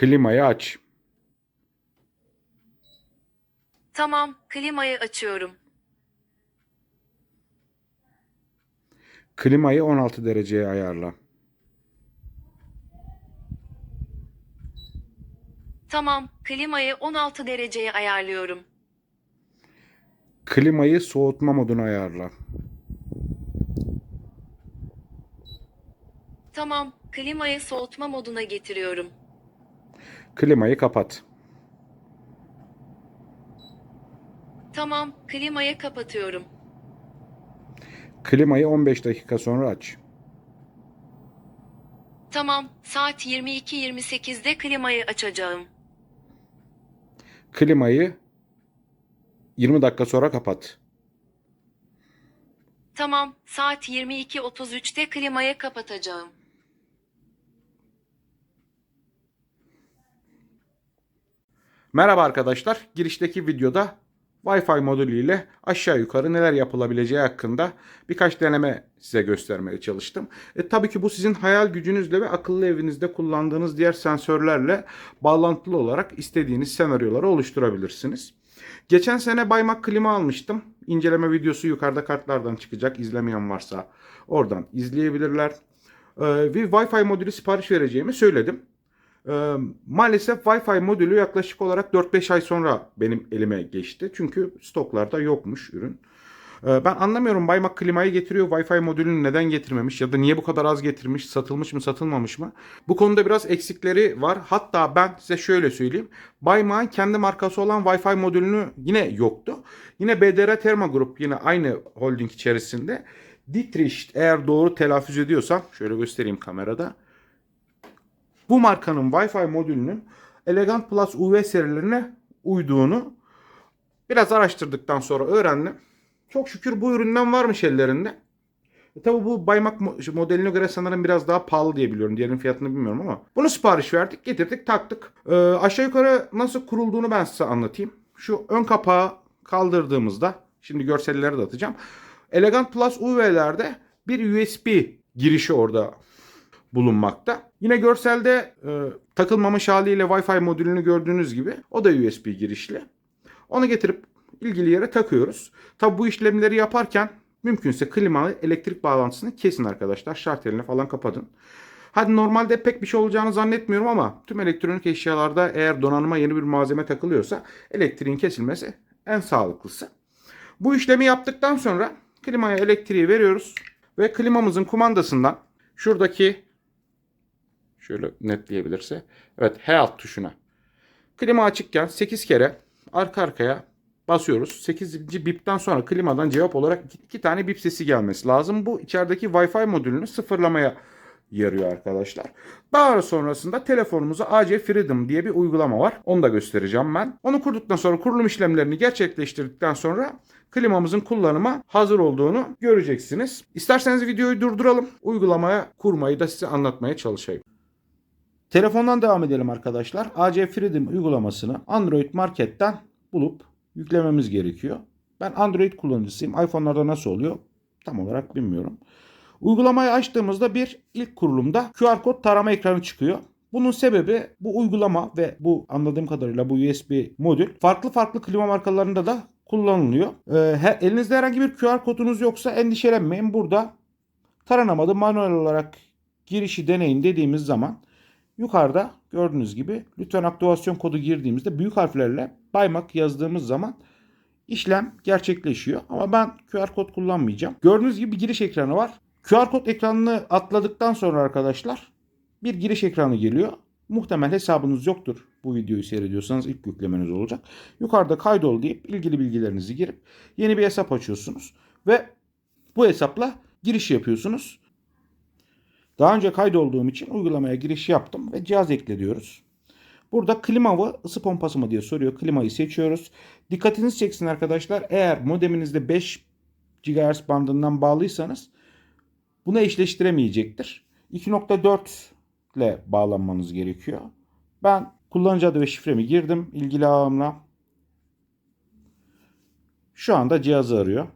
Klimayı aç. Tamam, klimayı açıyorum. Klimayı 16 dereceye ayarla. Tamam, klimayı 16 dereceye ayarlıyorum. Klimayı soğutma moduna ayarla. Tamam, klimayı soğutma moduna getiriyorum. Klimayı kapat. Tamam, klimayı kapatıyorum. Klimayı 15 dakika sonra aç. Tamam, saat 22.28'de klimayı açacağım. Klimayı 20 dakika sonra kapat. Tamam, saat 22.33'te klimayı kapatacağım. Merhaba arkadaşlar. Girişteki videoda Wi-Fi modülü ile aşağı yukarı neler yapılabileceği hakkında birkaç deneme size göstermeye çalıştım. E, tabii ki bu sizin hayal gücünüzle ve akıllı evinizde kullandığınız diğer sensörlerle bağlantılı olarak istediğiniz senaryoları oluşturabilirsiniz. Geçen sene Baymak klima almıştım. İnceleme videosu yukarıda kartlardan çıkacak. İzlemeyen varsa oradan izleyebilirler. Ee, bir Wi-Fi modülü sipariş vereceğimi söyledim. Maalesef Wi-Fi modülü yaklaşık olarak 4-5 ay sonra benim elime geçti. Çünkü stoklarda yokmuş ürün. Ben anlamıyorum Baymak klimayı getiriyor. Wi-Fi modülünü neden getirmemiş ya da niye bu kadar az getirmiş? Satılmış mı satılmamış mı? Bu konuda biraz eksikleri var. Hatta ben size şöyle söyleyeyim. Baymak'ın kendi markası olan Wi-Fi modülünü yine yoktu. Yine BDR Terma Group yine aynı holding içerisinde. Dietrich eğer doğru telaffuz ediyorsam şöyle göstereyim kamerada. Bu markanın Wi-Fi modülünün Elegant Plus UV serilerine uyduğunu biraz araştırdıktan sonra öğrendim. Çok şükür bu üründen varmış ellerinde. E tabi bu Baymak mo- modeline göre sanırım biraz daha pahalı diye biliyorum. Diğerinin fiyatını bilmiyorum ama. Bunu sipariş verdik, getirdik, taktık. Ee, aşağı yukarı nasıl kurulduğunu ben size anlatayım. Şu ön kapağı kaldırdığımızda, şimdi görselleri de atacağım. Elegant Plus UV'lerde bir USB girişi orada bulunmakta. Yine görselde e, takılmamış haliyle Wi-Fi modülünü gördüğünüz gibi o da USB girişli. Onu getirip ilgili yere takıyoruz. Tabi bu işlemleri yaparken mümkünse klima elektrik bağlantısını kesin arkadaşlar. Şart eline falan kapatın. Hadi normalde pek bir şey olacağını zannetmiyorum ama tüm elektronik eşyalarda eğer donanıma yeni bir malzeme takılıyorsa elektriğin kesilmesi en sağlıklısı. Bu işlemi yaptıktan sonra klimaya elektriği veriyoruz ve klimamızın kumandasından şuradaki şöyle netleyebilirse evet H alt tuşuna klima açıkken 8 kere arka arkaya basıyoruz. 8. bipten sonra klimadan cevap olarak 2 tane bip sesi gelmesi lazım. Bu içerideki Wi-Fi modülünü sıfırlamaya yarıyor arkadaşlar. Daha sonrasında telefonumuza AC Freedom diye bir uygulama var. Onu da göstereceğim ben. Onu kurduktan sonra kurulum işlemlerini gerçekleştirdikten sonra klimamızın kullanıma hazır olduğunu göreceksiniz. İsterseniz videoyu durduralım. Uygulamaya kurmayı da size anlatmaya çalışayım. Telefondan devam edelim arkadaşlar. AC Freedom uygulamasını Android Market'ten bulup yüklememiz gerekiyor. Ben Android kullanıcısıyım. iPhone'larda nasıl oluyor? Tam olarak bilmiyorum. Uygulamayı açtığımızda bir ilk kurulumda QR kod tarama ekranı çıkıyor. Bunun sebebi bu uygulama ve bu anladığım kadarıyla bu USB modül farklı farklı klima markalarında da kullanılıyor. Ee, elinizde herhangi bir QR kodunuz yoksa endişelenmeyin. Burada taranamadı manuel olarak girişi deneyin dediğimiz zaman yukarıda gördüğünüz gibi lütfen aktivasyon kodu girdiğimizde büyük harflerle Baymak yazdığımız zaman işlem gerçekleşiyor. Ama ben QR kod kullanmayacağım. Gördüğünüz gibi bir giriş ekranı var. QR kod ekranını atladıktan sonra arkadaşlar bir giriş ekranı geliyor. Muhtemel hesabınız yoktur. Bu videoyu seyrediyorsanız ilk yüklemeniz olacak. Yukarıda kaydol deyip ilgili bilgilerinizi girip yeni bir hesap açıyorsunuz. Ve bu hesapla giriş yapıyorsunuz. Daha önce kaydolduğum için uygulamaya giriş yaptım ve cihaz ekle diyoruz. Burada klima mı ısı pompası mı diye soruyor. Klimayı seçiyoruz. Dikkatinizi çeksin arkadaşlar. Eğer modeminizde 5 GHz bandından bağlıysanız bunu eşleştiremeyecektir. 2.4 ile bağlanmanız gerekiyor. Ben kullanıcı adı ve şifremi girdim ilgili ağımla. Şu anda cihazı arıyor.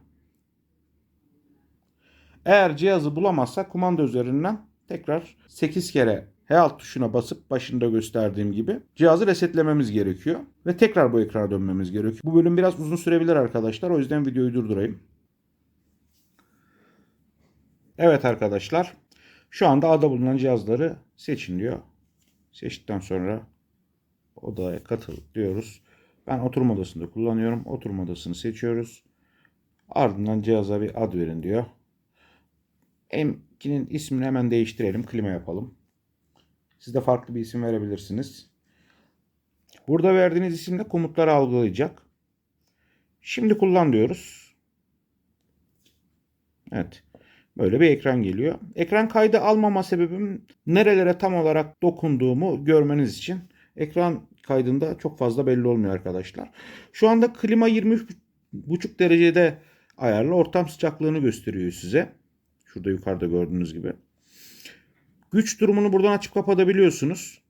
Eğer cihazı bulamazsa kumanda üzerinden tekrar 8 kere H alt tuşuna basıp başında gösterdiğim gibi cihazı resetlememiz gerekiyor. Ve tekrar bu ekrana dönmemiz gerekiyor. Bu bölüm biraz uzun sürebilir arkadaşlar. O yüzden videoyu durdurayım. Evet arkadaşlar. Şu anda A'da bulunan cihazları seçin diyor. Seçtikten sonra odaya katıl diyoruz. Ben oturma odasında kullanıyorum. Oturma odasını seçiyoruz. Ardından cihaza bir ad verin diyor. M2'nin ismini hemen değiştirelim. Klima yapalım. Siz de farklı bir isim verebilirsiniz. Burada verdiğiniz isimde komutları algılayacak. Şimdi kullan diyoruz. Evet. Böyle bir ekran geliyor. Ekran kaydı almama sebebim nerelere tam olarak dokunduğumu görmeniz için. Ekran kaydında çok fazla belli olmuyor arkadaşlar. Şu anda klima 23,5 derecede ayarlı. Ortam sıcaklığını gösteriyor size. Şurada yukarıda gördüğünüz gibi. Güç durumunu buradan açıp kapatabiliyorsunuz.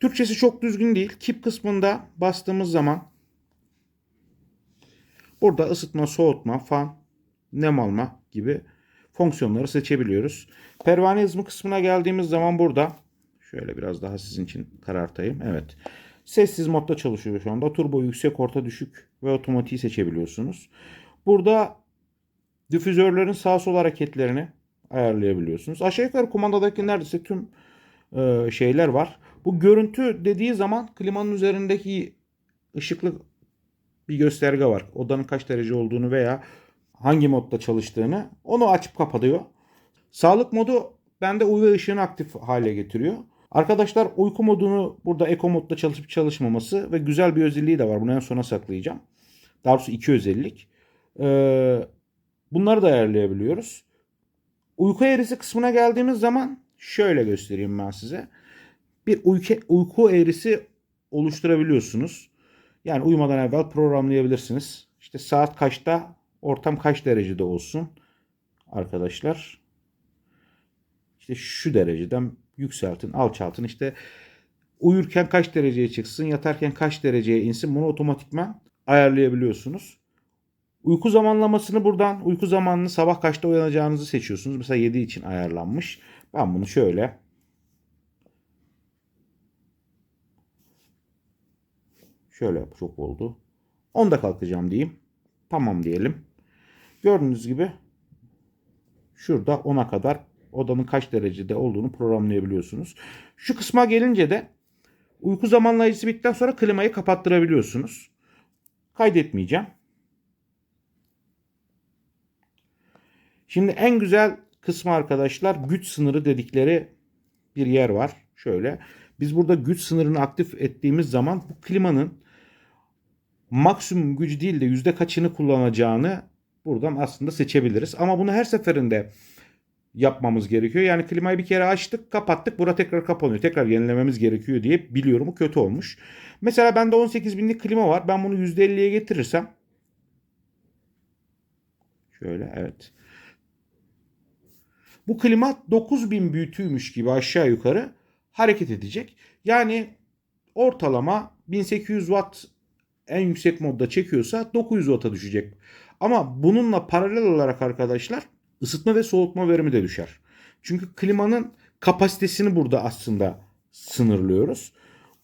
Türkçesi çok düzgün değil. Keep kısmında bastığımız zaman burada ısıtma, soğutma, fan, nem alma gibi fonksiyonları seçebiliyoruz. Pervane hızmı kısmına geldiğimiz zaman burada şöyle biraz daha sizin için karartayım. Evet. Sessiz modda çalışıyor şu anda. Turbo yüksek, orta, düşük ve otomatiği seçebiliyorsunuz. Burada difüzörlerin sağ sol hareketlerini ayarlayabiliyorsunuz. Aşağı yukarı kumandadaki neredeyse tüm e, şeyler var. Bu görüntü dediği zaman klimanın üzerindeki ışıklı bir gösterge var. Odanın kaç derece olduğunu veya hangi modda çalıştığını onu açıp kapatıyor. Sağlık modu bende UV ışığını aktif hale getiriyor. Arkadaşlar uyku modunu burada Eco modda çalışıp çalışmaması ve güzel bir özelliği de var. Bunu en sona saklayacağım. Daha doğrusu iki özellik. Ee, bunları da ayarlayabiliyoruz. Uyku eğrisi kısmına geldiğimiz zaman şöyle göstereyim ben size. Bir uyku, uyku eğrisi oluşturabiliyorsunuz. Yani uyumadan evvel programlayabilirsiniz. İşte saat kaçta, ortam kaç derecede olsun arkadaşlar. İşte şu dereceden yükseltin, alçaltın. İşte uyurken kaç dereceye çıksın, yatarken kaç dereceye insin bunu otomatikman ayarlayabiliyorsunuz. Uyku zamanlamasını buradan uyku zamanını sabah kaçta uyanacağınızı seçiyorsunuz. Mesela 7 için ayarlanmış. Ben bunu şöyle şöyle çok oldu. 10'da kalkacağım diyeyim. Tamam diyelim. Gördüğünüz gibi şurada 10'a kadar odanın kaç derecede olduğunu programlayabiliyorsunuz. Şu kısma gelince de uyku zamanlayıcısı bittikten sonra klimayı kapattırabiliyorsunuz. Kaydetmeyeceğim. Şimdi en güzel kısmı arkadaşlar güç sınırı dedikleri bir yer var. Şöyle. Biz burada güç sınırını aktif ettiğimiz zaman bu klimanın maksimum gücü değil de yüzde kaçını kullanacağını buradan aslında seçebiliriz. Ama bunu her seferinde yapmamız gerekiyor. Yani klimayı bir kere açtık, kapattık. Bura tekrar kapanıyor. Tekrar yenilememiz gerekiyor diye biliyorum. Bu kötü olmuş. Mesela bende 18 binlik klima var. Ben bunu %50'ye getirirsem şöyle evet. Bu klima 9000 büyütüymüş gibi aşağı yukarı hareket edecek. Yani ortalama 1800 watt en yüksek modda çekiyorsa 900 watt'a düşecek. Ama bununla paralel olarak arkadaşlar ısıtma ve soğutma verimi de düşer. Çünkü klimanın kapasitesini burada aslında sınırlıyoruz.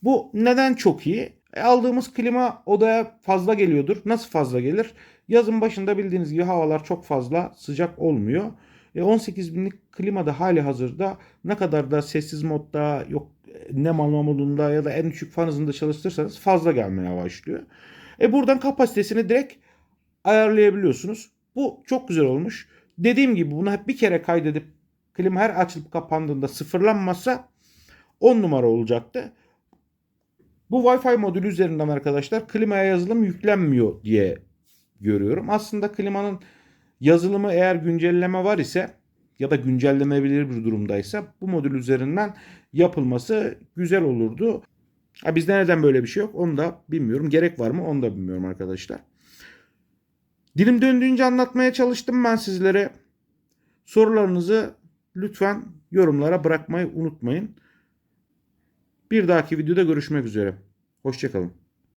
Bu neden çok iyi? E, aldığımız klima odaya fazla geliyordur. Nasıl fazla gelir? Yazın başında bildiğiniz gibi havalar çok fazla sıcak olmuyor. E 18 binlik klimada hali hazırda ne kadar da sessiz modda yok nem alma modunda ya da en düşük fan hızında çalıştırırsanız fazla gelmeye başlıyor. E buradan kapasitesini direkt ayarlayabiliyorsunuz. Bu çok güzel olmuş. Dediğim gibi bunu hep bir kere kaydedip klima her açılıp kapandığında sıfırlanmasa 10 numara olacaktı. Bu Wi-Fi modülü üzerinden arkadaşlar klimaya yazılım yüklenmiyor diye görüyorum. Aslında klimanın yazılımı eğer güncelleme var ise ya da güncellenebilir bir durumdaysa bu modül üzerinden yapılması güzel olurdu. Ha bizde neden böyle bir şey yok onu da bilmiyorum. Gerek var mı onu da bilmiyorum arkadaşlar. Dilim döndüğünce anlatmaya çalıştım ben sizlere. Sorularınızı lütfen yorumlara bırakmayı unutmayın. Bir dahaki videoda görüşmek üzere. Hoşçakalın.